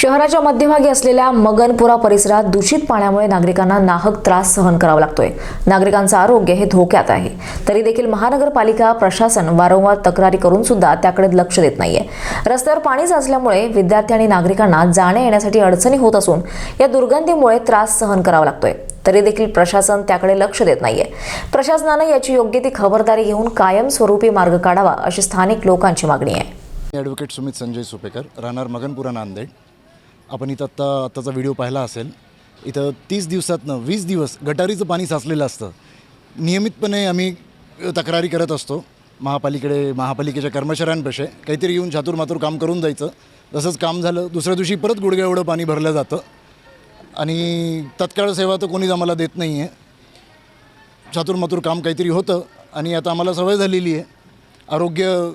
शहराच्या मध्यभागी असलेल्या मगनपुरा परिसरात दूषित पाण्यामुळे नागरिकांना नाहक त्रास सहन करावा लागतोय. नागरिकांचं आरोग्य हे धोक्यात आहे. तरी देखील महानगरपालिका प्रशासन वारंवार तक्रारी करून सुद्धा त्याकडे लक्ष देत नाहीये. रस्त्यावर पाणी साचल्यामुळे विद्यार्थी आणि नागरिकांना जाण्या येण्यासाठी अडचणी होत असून या दुर्गंधीमुळे त्रास सहन करावा लागतोय. तरी देखील प्रशासन त्याकडे लक्ष देत नाहीये. प्रशासनानं याची योग्य ती खबरदारी घेऊन कायमस्वरूपी मार्ग काढावा अशी स्थानिक लोकांची मागणी आहे. ॲडव्होकेट सुमित संजय सुपेकर राहणार मगनपुरा नांदेड. आपण इथं आत्ता आत्ताचा व्हिडिओ पाहिला असेल इथं तीस दिवसातनं वीस दिवस गटारीचं पाणी साचलेलं असतं. नियमितपणे आम्ही तक्रारी करत असतो. महापालिकेकडे महापालिकेच्या कर्मचाऱ्यांपेक्षा काहीतरी येऊन चातुरमातुर काम करून जायचं. तसंच काम झालं दुसऱ्या दिवशी परत गुडघ्या एवढं पाणी भरलं जातं. आणि तत्काळ सेवा तर कोणीच आम्हाला देत नाही आहे चातुरमातुर काम काहीतरी होतं आणि आता आम्हाला सवय झालेली आहे. आरोग्य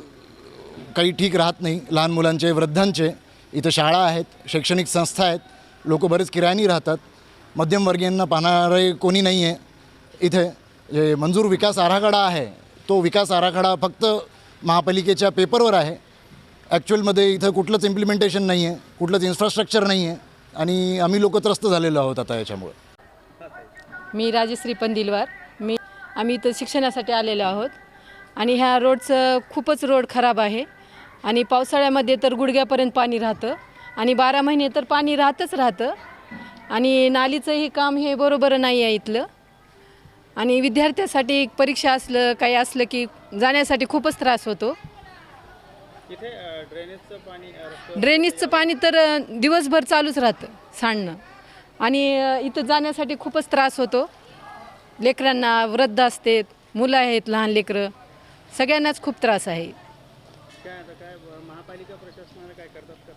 काही ठीक राहत नाही लहान मुलांचे वृद्धांचे. इथं शाळा आहेत शैक्षणिक संस्था आहेत लोक बरेच किरायानी राहतात. मध्यमवर्गीयांना पाहणारे कोणी नाही आहे इथे जे मंजूर विकास आराखडा आहे तो विकास आराखडा फक्त महापालिकेच्या पेपरवर आहे. ॲक्च्युअलमध्ये इथं कुठलंच इम्प्लिमेंटेशन नाही आहे कुठलंच इन्फ्रास्ट्रक्चर नाही आहे आणि आम्ही लोक त्रस्त झालेलो आहोत आता याच्यामुळे. मी राजश्री पंदिलवार मी आम्ही इथं शिक्षणासाठी आलेलो आहोत. आणि ह्या रोडचं खूपच रोड खराब आहे. आणि पावसाळ्यामध्ये तर गुडघ्यापर्यंत पाणी राहतं. आणि बारा महिने तर पाणी राहतच राहतं. आणि नालीचंही काम हे बरोबर नाही आहे इथलं. आणि विद्यार्थ्यासाठी परीक्षा असलं काही असलं की जाण्यासाठी खूपच त्रास होतो. ड्रेनेजचं पाणी तर दिवसभर चालूच राहतं सांडणं. आणि इथं जाण्यासाठी खूपच त्रास होतो. लेकरांना वृद्ध असते मुलं आहेत लहान लेकरं. सगळ्यांनाच खूप त्रास आहे. महापालिका प्रशासनाने काय करतात का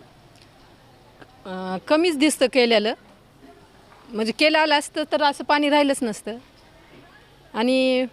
नाही? कमीच दिसतं केलेलं म्हणजे केलं आलं असतं तर असं पाणी राहिलंच नसतं. आणि